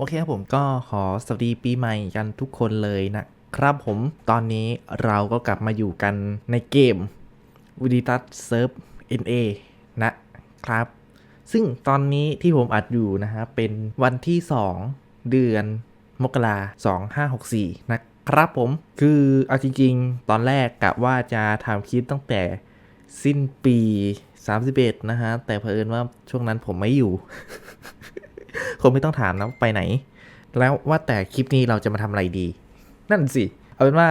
โอเคครับผมก็ขอสวัสดีปีใหม่กันทุกคนเลยนะครับผมตอนนี้เราก็กลับมาอยู่กันในเกมวิดิตัสเซิร์ฟ NA นเอนะครับ ซึ่งตอนนี้ที่ผมอัดอยู่นะฮะเป็นวันที่ 2 เดือนมกรา2564นะครับผมคือเอาจริงๆ ตอนแรกกะว่าจะทำคลิปตั้งแต่สิ้นปี 31 นะฮะ แต่เผอิญว่าช่วงนั้นผมไม่อยู่ คงไม่ต้องถามนะว่าไปไหน แล้วว่าแต่คลิปนี้เราจะมาทำอะไรดี นั่นสิ เอาเป็นว่า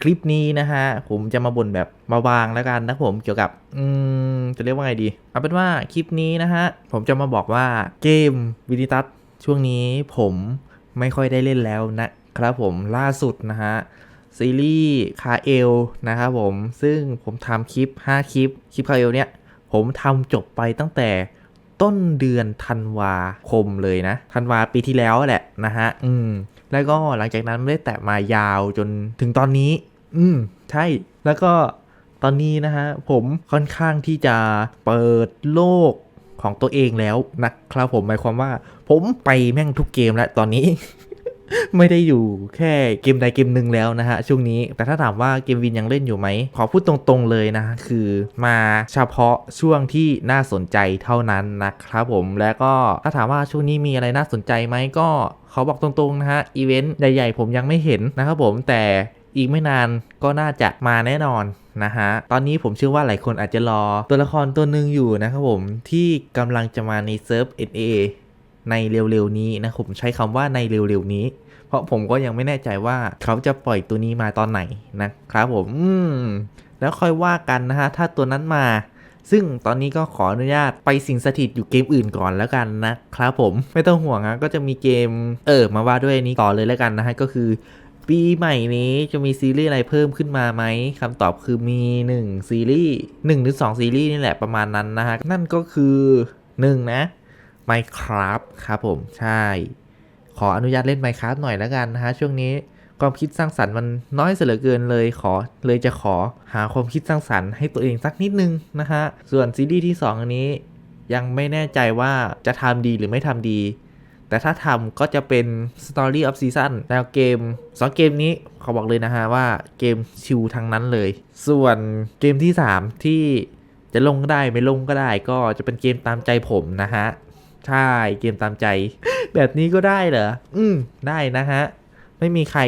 คลิปนี้นะฮะ ผมจะมาบ่นแบบบางแล้วกันนะผมเกี่ยวกับ อืม จะเรียกว่าไงดี เอาเป็นว่าคลิปนี้นะฮะ ผมจะมาบอกว่าเกมวิดิตัสช่วงนี้ผมไม่ค่อยได้เล่นแล้วนะครับผมล่าสุดนะฮะซีรีส์คาเอลนะครับผมซึ่งผมทำคลิป 5 คลิป คลิปคาเอลเนี่ย ผมทำจบไปตั้งแต่ ต้นเดือนธันวาคมเลยนะธันวาปีที่แล้วแหละนะฮะอืมแล้วก็หลังจากนั้นไม่ได้แตะมายาวจนถึงตอนนี้ อืมใช่แล้วก็ตอนนี้นะฮะผมค่อนข้างที่จะเปิดโลกของตัวเองแล้วนะครับผมหมายความว่า ผมไปแม่งทุกเกมแล้วตอนนี้ ไม่ได้อยู่แค่เกมใดเกมหนึ่งแล้วนะฮะช่วงนี้ แต่ถ้าถามว่าเกมวินยังเล่นอยู่ไหม ขอพูดตรงๆเลยนะ คือมาเฉพาะช่วงที่น่าสนใจเท่านั้นนะครับผมแล้วก็ถ้าถามว่าช่วงนี้มีอะไรน่าสนใจไหมก็เขาบอกตรงๆนะฮะอีเวนต์ใหญ่ๆผมยังไม่เห็นนะครับผมแต่อีกไม่นานก็น่าจะมาแน่นอนนะฮะ ตอนนี้ผมเชื่อว่าหลายคนอาจจะรอตัวละครตัวหนึ่งอยู่นะครับผมที่กำลังจะมาในเซิร์ฟ NA ในเร็วๆนี้นะผมใช้คำว่าในเร็วๆนี้ เพราะผมก็ยังไม่แน่ใจว่าเขาจะปล่อยตัวนี้มาตอนไหนนะครับผมอืมแล้วค่อยว่ากันนะฮะถ้าตัวนั้นมา ซึ่งตอนนี้ก็ขออนุญาตไปสิงสถิตอยู่เกมอื่นก่อนแล้วกันนะครับผมไม่ต้องห่วงฮะก็จะมีเกมเออมาว่าด้วยนี้ต่อเลยแล้วกันนะฮะก็คือปีใหม่นี้จะมีซีรีส์อะไรเพิ่มขึ้นมาไหมคำตอบคือมี 1 ซีรีส์1หรือ2ซีรีส์นี่แหละประมาณนั้นนะฮะ นั่นก็คือ 1 นะ Minecraft ครับผมใช่ ขออนุญาตเล่น Minecraft หน่อยแล้วกันนะฮะ ช่วงนี้ความคิดสร้างสรรค์มันน้อยเสียเหลือเกินเลยขอเลยจะขอหาความคิดสร้างสรรค์ให้ตัวเองสักนิดนึงนะฮะ ส่วนซีรีส์ที่ 2 อันนี้ยังไม่แน่ใจว่าจะทำดีหรือไม่ทำดี แต่ถ้าทำก็จะเป็น Story of Season แนวเกม2เกมนี้เขาบอกเลยนะฮะว่าเกมชิวทั้งนั้นเลย ส่วนเกมที่ 3 ที่จะลงก็ได้ไม่ลงก็ได้ก็จะเป็นเกมตามใจผมนะฮะ ใช่เกมตามใจ แบบนี้ก็ได้เหรอ อืม ได้นะฮะ ไม่มีใคร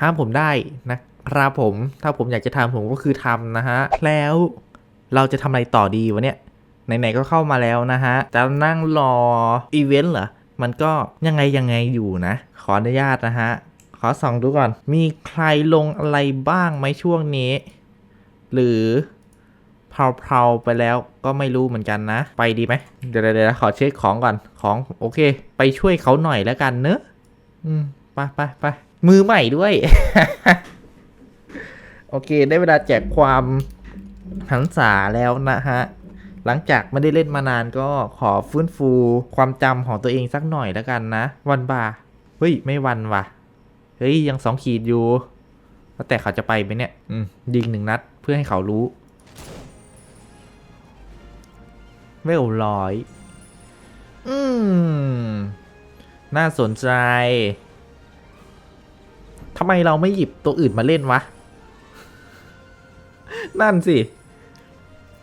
ห้ามผมได้นะครับผม ถ้าผมอยากจะทำผมก็คือทำนะฮะ แล้วเราจะทำอะไรต่อดีวะเนี่ย ไหนๆก็เข้ามาแล้วนะฮะ จะนั่งรออีเวนต์เหรอ มันก็ยังไงยังไงอยู่นะ ขออนุญาตนะฮะ ขอส่องดูก่อน มีใครลงอะไรบ้างไหมช่วงนี้ หรือ เพลาๆไปแล้วก็ไม่รู้เหมือนกันนะ ไปดีไหมเดี๋ยวเดี๋ยวขอเช็คของก่อนของโอเค ไปช่วยเขาหน่อยแล้วกันเนอะอืมไปไปไปมือใหม่ด้วย โอเค ได้เวลาแจกความหันษาแล้วนะฮะหลังจากไม่ได้เล่นมานานก็ขอฟื้นฟูความจำของตัวเองสักหน่อยแล้วกันนะ วันบาเฮ้ย ไม่วันว่ะ เฮ้ย ยังสองขีดอยู่แล้วแต่เขาจะไปไหมเนี่ย อืมยิงหนึ่งนัดเพื่อให้เขารู้ เวลร้อย อืม น่าสนใจ ทำไมเราไม่หยิบตัวอื่นมาเล่นวะ นั่นสิ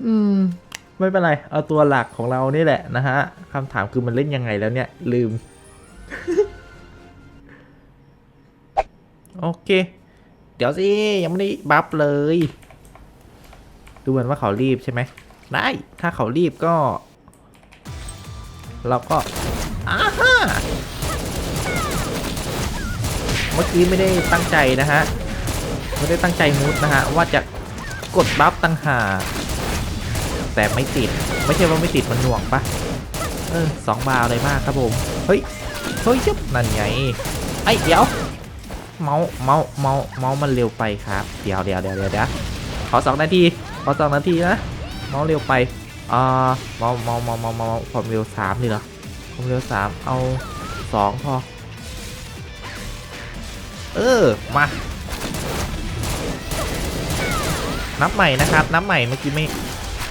อืม ไม่เป็นไร เอาตัวหลักของเรานี่แหละนะฮะคำถามคือมันเล่นยังไงแล้วเนี่ย ลืม โอเค เดี๋ยวสิ ยังไม่ได้บัฟเลย ดูเหมือนว่าเขารีบใช่ไหม ได้ ถ้าเขารีบก็ เราก็อ้าฮ่าเมื่อกี้ไม่ได้ตั้งใจนะฮะ ไม่ได้ตั้งใจมูดนะฮะ ว่าจะกดบัฟตั้งหา แต่ไม่ติด ไม่ใช่ว่าไม่ติดมันหน่วงปะเออสองบาร์เลยมากครับผม เฮ้ย เฮ้ยจุ๊บนั่นไง ไอ้เดี๋ยว เมาส์เมาส์เมาส์เมาส์มันเร็วไปครับ เดียวเดี๋ยวเดี๋ยวเดี๋ยวเดี๋ยวขอสองนาที ขอสองนาทีนะ เมาส์เร็วไปอ่าเมาส์เมาส์เมาส์เมาส์เมาส์ความเร็วสามนี่เหรอความเร็วสามเอาสองพอ เออ มา นับใหม่นะครับ นับใหม่เมื่อกี้ไม่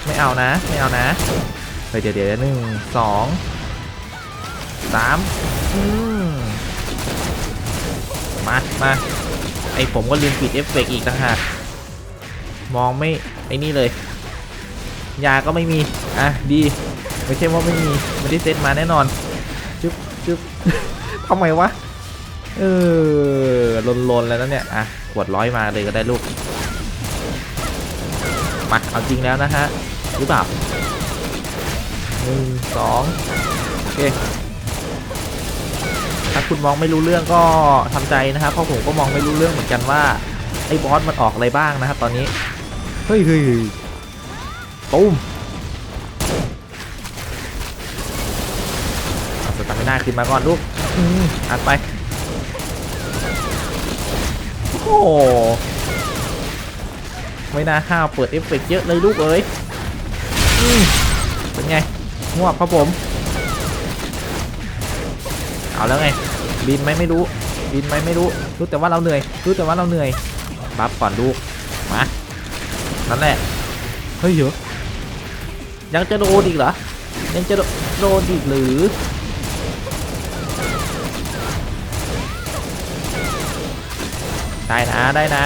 ไม่เอานะ ไม่เอานะเฮ้ยเดี๋ยวเดี๋ยวหนึ่งสองสามอืมมา มา ไอผมก็ลืมปิดเอฟเฟกอีกต่างหาก มองไม่ ไอนี่เลย ยาก็ไม่มี อะ ดี ไม่ใช่ว่าไม่มีไม่ได้เซตมาแน่นอนจึ๊บจึ๊บทำไมวะ เออลนๆแล้วนะเนี่ย อะ ขวดร้อยมาเลยก็ได้ลูก มา เอาจริงแล้วนะฮะ หรือเปล่าหนึ่งสองโอเคถ้าคุณมองไม่รู้เรื่องก็ทำใจนะครับ เพราะผมก็มองไม่รู้เรื่องเหมือนกันว่า ไอ้บอสมันออกอะไรบ้างนะครับตอนนี้ เฮ้ยเฮ้ย ตุ้มเอาสตาร์ไม่น่าขึ้นมาก่อนลูกอืมอัดไป โอ้โหไม่น่าห้าวเปิดเอฟเฟกต์เยอะเลยลูกเอ้ยอืมเป็นไงงวบครับผม เอาแล้วไง บินไหมไม่รู้ บินไหมไม่รู้ รู้แต่ว่าเราเหนื่อย รู้แต่ว่าเราเหนื่อย บัฟก่อนลูก มา นั่นแหละ เฮ้ยเยอะ ยังจะโดนอีกเหรอ ยังจะโดโดนอีกหรือ ได้นะได้นะ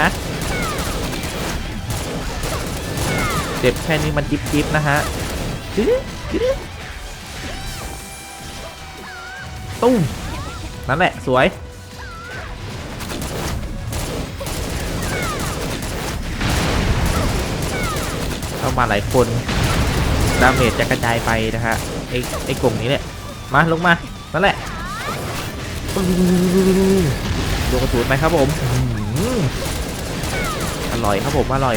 เจ็บแค่นี้มันจิ๊บจิ๊บนะฮะซิซิตุ้มนั่นแหละ สวยเข้ามาหลายคน ดาเมจจะกระจายไปนะฮะไอ้ไอ้กลุ่มนี้แหละมาลงมานั่นแหละลงกระสุนไหมครับผมอร่อยครับผมอร่อย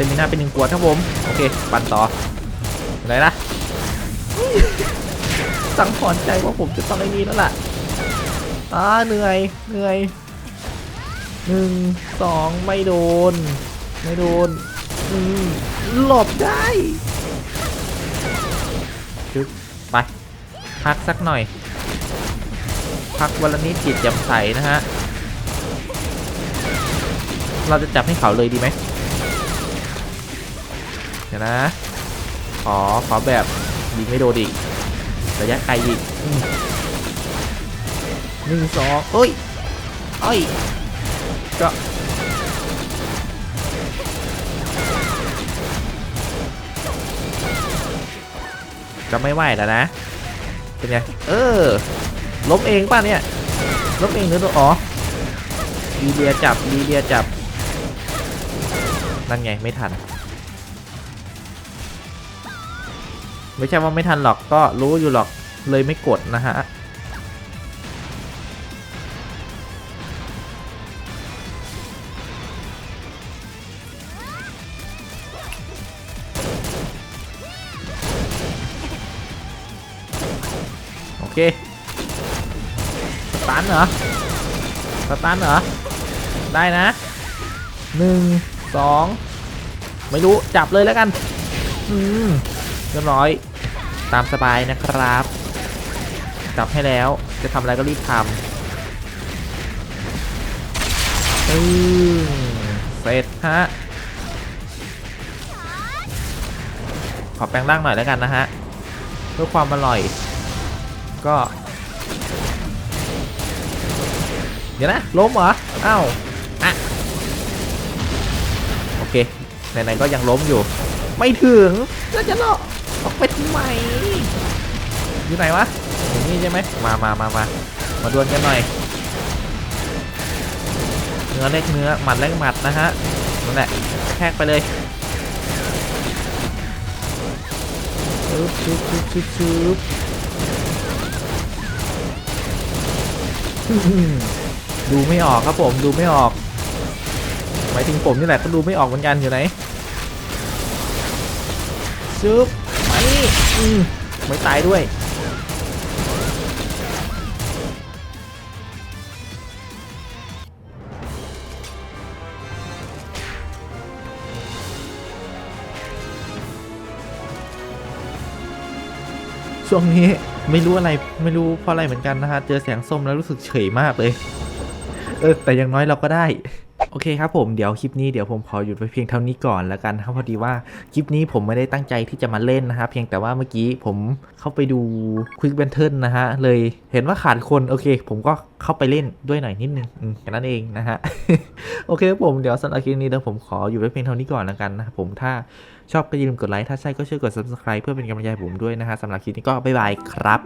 ตมิน่าเป็นหนึ่งขวดครับผม โอเค ปั่นต่ออะไรนะสังหรณ์ใจว่าผมจะต้องไอ้นี้แล้วล่ะอ่าเหนื่อย เหนื่อยหนึ่งสองไม่โดน ไม่โดนอืมหลบได้จึ๊บไป พักสักหน่อย พักวันละนิดจิตแจ่มใสนะฮะ เราจะจับให้เขาเลยดีไหม เดี๋ยวนะ ขอขอแบบยิงไม่โดนอีกระยะไกลอีกหนึ่งสองเอ้ยเอ้ยก็จะไม่ไหวแล้วนะ เป็นไง เออ ล้มเองป่ะเนี่ย ล้มเองหรือตัวอ๋อลีเดียจับลีเดียจับ นั่นไง ไม่ทัน ไม่ใช่ว่าไม่ทันหรอกก็รู้อยู่หรอกเลยไม่กดนะฮะโอเคสตันเหรอสตันเหรอ ได้นะหนึ่งสองไม่รู้จับเลยแล้วกัน อืมเรียบร้อย ตามสบายนะครับจับให้แล้วจะทำอะไรก็รีบทำเอืมเสร็จฮะขอแปลงร่างหน่อยแล้วกันนะฮะเพื่อความอร่อย ก็ เดี๋ยวนะล้มเหรออ้าวอะโอเคไหนๆก็ยังล้มอยู่ ไม่ถึงแล้วจะเลาะ ออกไปทำไมอยู่ไหนวะอยู่นี่ใช่ไหมมามามามามาดวลกันหน่อยเนื้อเล็กเนื้อหมัดเล็กหมัดนะฮะนั่นแหละแทกไปเลยชึบชึบชึบชึบชึบอื้อหือดูไม่ออกครับผมดูไม่ออกหมายถึงผมนี่แหละก็ดูไม่ออกเหมือนกันอยู่ไหนชึบ นี่อืมไม่ตายด้วย ช่วงนี้ไม่รู้อะไรไม่รู้เพราะอะไรเหมือนกันนะฮะ เจอแสงส้มแล้วรู้สึกเฉยมากเลย เออแต่อย่างน้อยเราก็ได้ โอเคครับผมเดี๋ยวคลิปนี้เดี๋ยวผมขอหยุดไว้เพียงเท่านี้ก่อนแล้วกันครับพอดีว่าคลิปนี้ผมไม่ได้ตั้งใจที่จะมาเล่นนะครับเพียงแต่ว่าเมื่อกี้ผมเข้าไปดู Quick b a n t e r นะฮะเลยเห็นว่าขาดคนโอเค ผมก็เข้าไปเล่นด้วยหน่อยนิดนึงแค่นั้นเองนะฮะโอเคครับผมเดี๋ยวสำหรับคลิปนี้เดี๋ยวผมขออยู่ไว้เพียงเท่านี้ก่อนแล้วกันนะครับผมถ้าชอบก็อย่าลืมกดไลค์ถ้าใช่ก็ช่วยกด subscribe เพื่อเป็นกำลังใจผมด้วยนะฮะสำหรับคลิปนี้ก็บ๊ายบายครับ